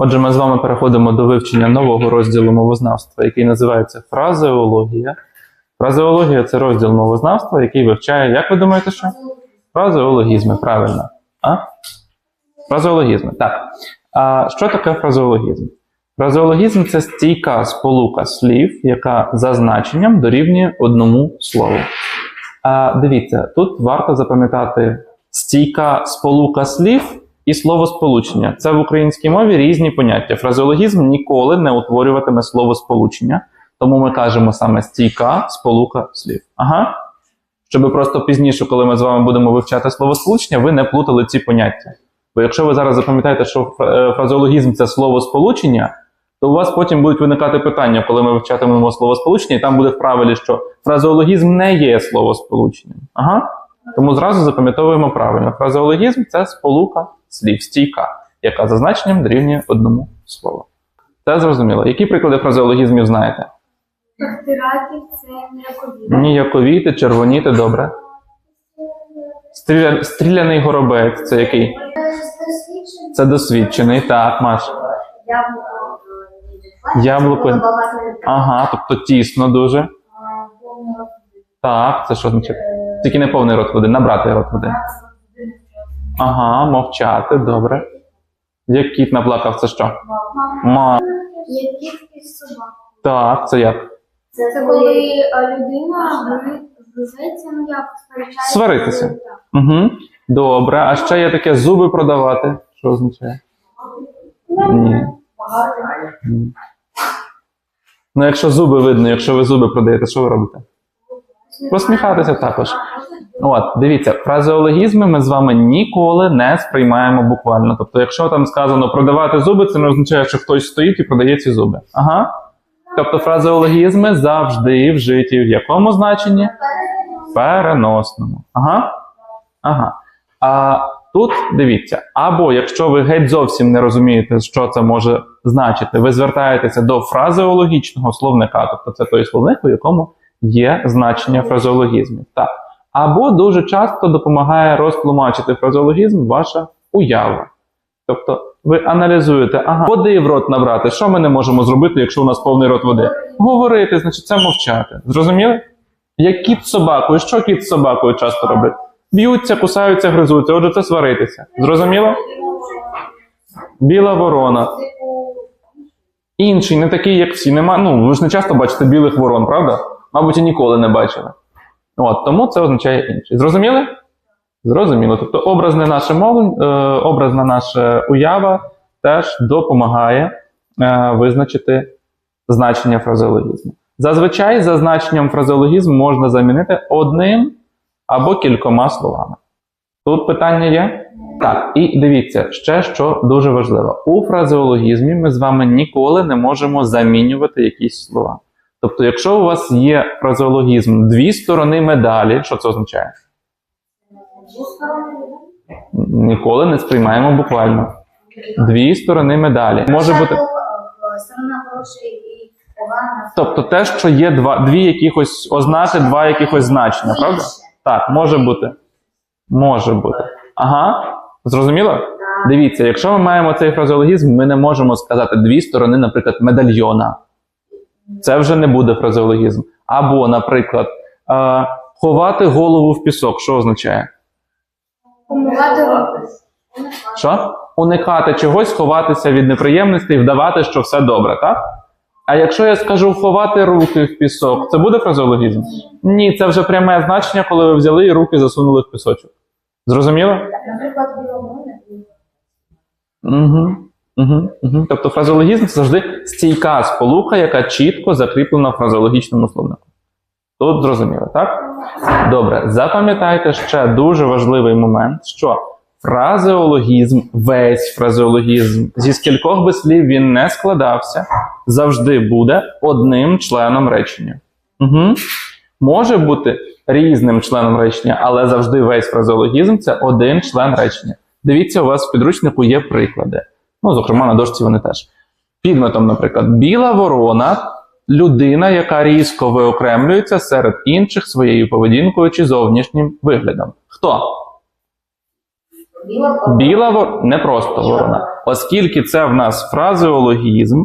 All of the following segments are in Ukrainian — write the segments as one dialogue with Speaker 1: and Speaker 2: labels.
Speaker 1: Отже, ми з вами переходимо до вивчення нового розділу мовознавства, який називається фразеологія. Фразеологія це розділ мовознавства, який вивчає, як ви думаєте, що? Фразеологізми, правильно. А? Фразеологізми, так. А що таке фразеологізм? Фразеологізм це стійка сполука слів, яка за значенням дорівнює одному слову. А, дивіться, тут варто запам'ятати стійка сполука слів і словосполучення. Це в українській мові різні поняття. Фразеологізм ніколи не утворюватиме словосполучення, тому ми кажемо саме стійка сполука слів. Ага. Щоб просто пізніше, коли ми з вами будемо вивчати словосполучення, ви не плутали ці поняття. Бо якщо ви зараз запам'ятаєте, що е, фразеологізм це словосполучення, то у вас потім будуть виникати питання, коли ми вивчатимемо словосполучення, і там буде в правилі, що фразеологізм не є словосполученням. Ага. Тому зразу запам'ятовуємо правильно. Фразеологізм це сполука слів, стійка, яка за значенням дорівнює одному слову. Це зрозуміло. Які приклади фразеологізмів знаєте?
Speaker 2: Тактиратів це ніякові.
Speaker 1: Ніяковіти, червоніти, добре. Стріля... Стріляний горобець це який? Це досвідчений, так, Маш.
Speaker 2: Яблуко.
Speaker 1: Яблуко. Ага, тобто тісно дуже. Так, це що означає? Тільки не повний рот води, набрати рот води. Ага, мовчати, добре. Як кіт наплакав, це що? Ма.
Speaker 2: Є кількість собак.
Speaker 1: Так, це як?
Speaker 2: Це коли е, людина гри- гризеться, ну як сперечається.
Speaker 1: Сваритися. Угу. Добре. А ще є таке зуби продавати. Що означає? Ні. Ні. Ну, якщо зуби видно, якщо ви зуби продаєте, що ви робите? Посміхатися також. От, дивіться, фразеологізми ми з вами ніколи не сприймаємо буквально. Тобто, якщо там сказано продавати зуби, це не означає, що хтось стоїть і продає ці зуби. Ага. Тобто фразеологізми завжди вжиті в якому значенні? Переносному. Ага. Ага. А тут дивіться, або якщо ви геть зовсім не розумієте, що це може значити, ви звертаєтеся до фразеологічного словника, тобто це той словник, у якому є значення фразеологізмів. Так. Або дуже часто допомагає розтлумачити фразеологізм ваша уява. Тобто ви аналізуєте, ага, води в рот набрати. Що ми не можемо зробити, якщо у нас повний рот води? Говорити, значить, це мовчати. Зрозуміли? Як кіт з собакою. Що кіт з собакою часто робить? Б'ються, кусаються, гризуться. Отже, це сваритися. Зрозуміло? Біла ворона. Інший, не такий, як всі. Нема, ну, ви ж не часто бачите білих ворон, правда? Мабуть, і ніколи не бачили. От, тому це означає інший. Зрозуміли? Зрозуміло. Тобто образне наше мов, е, образна наша уява теж допомагає е, визначити значення фразеологізму. Зазвичай за значенням фразеологізм можна замінити одним або кількома словами. Тут питання є? Так, і дивіться, ще що дуже важливо. У фразеологізмі ми з вами ніколи не можемо замінювати якісь слова. Тобто, якщо у вас є фразеологізм дві сторони медалі, що це означає? Ніколи не сприймаємо буквально. Дві сторони медалі. Може бути.
Speaker 2: Погана.
Speaker 1: Тобто те, що є два, дві якихось ознаки, два якихось значення, правда? Так, може бути. Може бути. Ага. Зрозуміло? Дивіться, якщо ми маємо цей фразеологізм, ми не можемо сказати дві сторони, наприклад, медальйона. Це вже не буде фразеологізм. Або, наприклад, ховати голову в пісок. Що означає? Що? Уникати чогось, ховатися від неприємностей, вдавати, що все добре, так? А якщо я скажу ховати руки в пісок, це буде фразеологізм? Ні, це вже пряме значення, коли ви взяли і руки засунули в пісочок. Зрозуміло?
Speaker 2: Наприклад.
Speaker 1: Угу. Угу, угу. Тобто фразеологізм це завжди стійка сполука, яка чітко закріплена в фразеологічному словнику. Тут зрозуміло, так? Добре, запам'ятайте ще дуже важливий момент, що фразеологізм, весь фразеологізм, зі скількох би слів він не складався, завжди буде одним членом речення. Угу. Може бути різним членом речення, але завжди весь фразеологізм це один член речення. Дивіться, у вас в підручнику є приклади. Ну, зокрема, на дошці вони теж. Підметом, наприклад, біла ворона людина, яка різко виокремлюється серед інших своєю поведінкою чи зовнішнім виглядом. Хто?
Speaker 3: Біла
Speaker 1: Біла ворона, не просто ворона. Оскільки це в нас фразеологізм,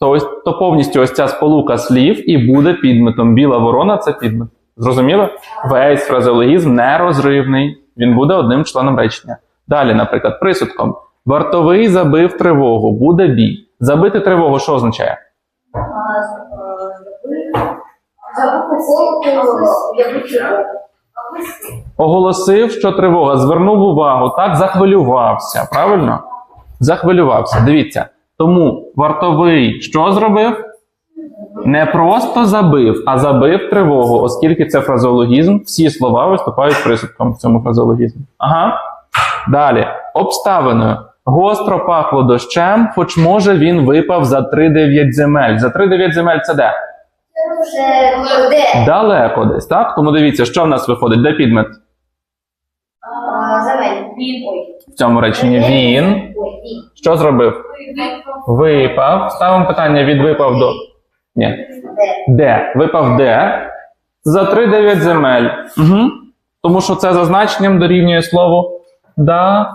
Speaker 1: то ось то повністю ось ця сполука слів і буде підметом. Біла ворона це підмет. Зрозуміло? Весь фразеологізм нерозривний. Він буде одним членом речення. Далі, наприклад, присудком. Вартовий забив тривогу, буде бій. Забити тривогу, що означає? Оголосив, що тривога, звернув увагу, так захвилювався. Правильно? Захвилювався. Дивіться. Тому вартовий що зробив? Не просто забив, а забив тривогу, оскільки це фразеологізм, всі слова виступають присудком в цьому фразеологізмі. Ага. Далі. Обставиною. Гостро пахло дощем, хоч може він випав за 3-9 земель. За 3-9 земель це де?
Speaker 3: Це де?
Speaker 1: Далеко десь, так? Тому дивіться, що в нас виходить? Де підмет?
Speaker 3: Земель.
Speaker 1: В цьому реченні він. Що зробив? Випав. Ставимо питання від випав до. Ні.
Speaker 3: Де?
Speaker 1: Де? Випав де? За 3-9 земель. Угу. Тому що це за значенням дорівнює слово далеко.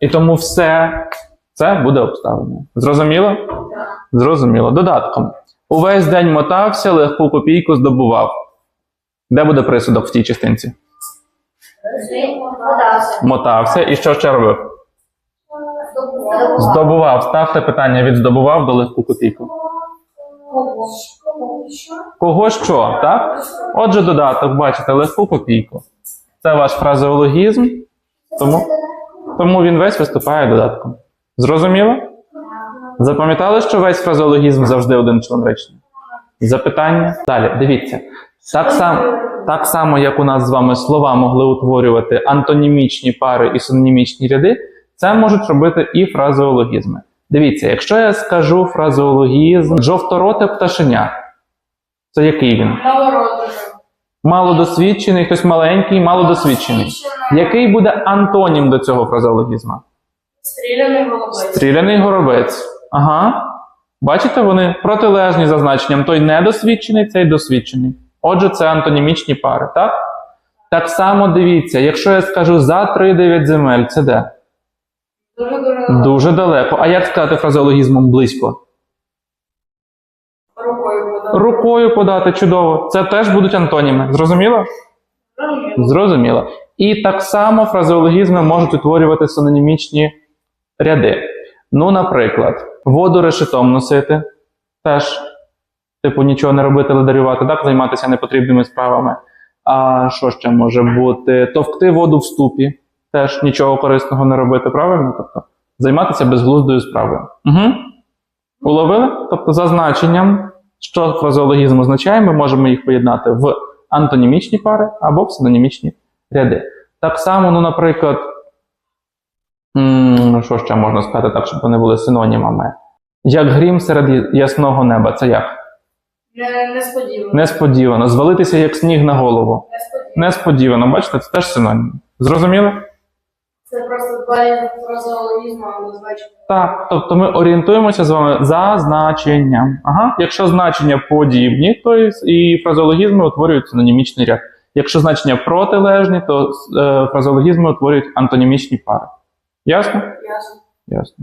Speaker 1: І тому все це буде обставиною. Зрозуміло? Зрозуміло. Додатком. Увесь день мотався, легку копійку здобував. Де буде присудок в цій частинці?
Speaker 3: Подався.
Speaker 1: Мотався і що ще робив? Здобував. Ставте питання від здобував до легку копійку. Кого що, так? Отже, додаток, бачите, легку копійку. Це ваш фразеологізм, тому, тому він весь виступає додатком. Зрозуміло? Запам'ятали, що весь фразеологізм завжди один член речення? Запитання? Далі, дивіться. Так само, так само, як у нас з вами слова могли утворювати антонімічні пари і синонімічні ряди, це можуть робити і фразеологізми. Дивіться, якщо я скажу фразеологізм жовтороте пташеня, це який він? Малодосвідчений, хтось маленький, малодосвідчений. Який буде антонім до цього фразеологізму?
Speaker 4: Стріляний голубець.
Speaker 1: Стріляний горобець. Ага. Бачите, вони протилежні за значенням. Той недосвідчений, цей досвідчений. Отже, це антонімічні пари, так? Так само дивіться, якщо я скажу за 3-9 земель, це де?
Speaker 4: Дуже дуже
Speaker 1: Дуже далеко. А як сказати фразеологізмом близько?
Speaker 4: Рукою
Speaker 1: подати чудово. Це теж будуть антоніми. Зрозуміло? Зрозуміло. І так само фразеологізми можуть утворювати синонімічні ряди. Ну, наприклад, воду решетом носити, теж, типу, нічого не робити, ледарювати, так, займатися непотрібними справами. А що ще може бути? Товкти воду в ступі, теж нічого корисного не робити, правильно? Тобто, займатися безглуздою справою. Угу. Уловили? Тобто, за значенням, що фразеологізм означає, ми можемо їх поєднати в антонімічні пари або в синонімічні ряди. Так само, ну, наприклад, що ще можна сказати так, щоб вони були синонімами? Як грім серед ясного неба, це як?
Speaker 4: Несподівано.
Speaker 1: Несподівано. Звалитися як сніг на голову.
Speaker 4: Несподівано.
Speaker 1: Несподівано, бачите, це теж синонім. Зрозуміло?
Speaker 4: Просто два фразеологізму.
Speaker 1: Так, тобто ми орієнтуємося з вами за значенням. Ага. Якщо значення подібні, то і- і фразеологізми утворюють синонімічний ряд. Якщо значення протилежні, то е, фразеологізми утворюють антонімічні пари. Ясно?
Speaker 4: Ясно.
Speaker 1: Ясно.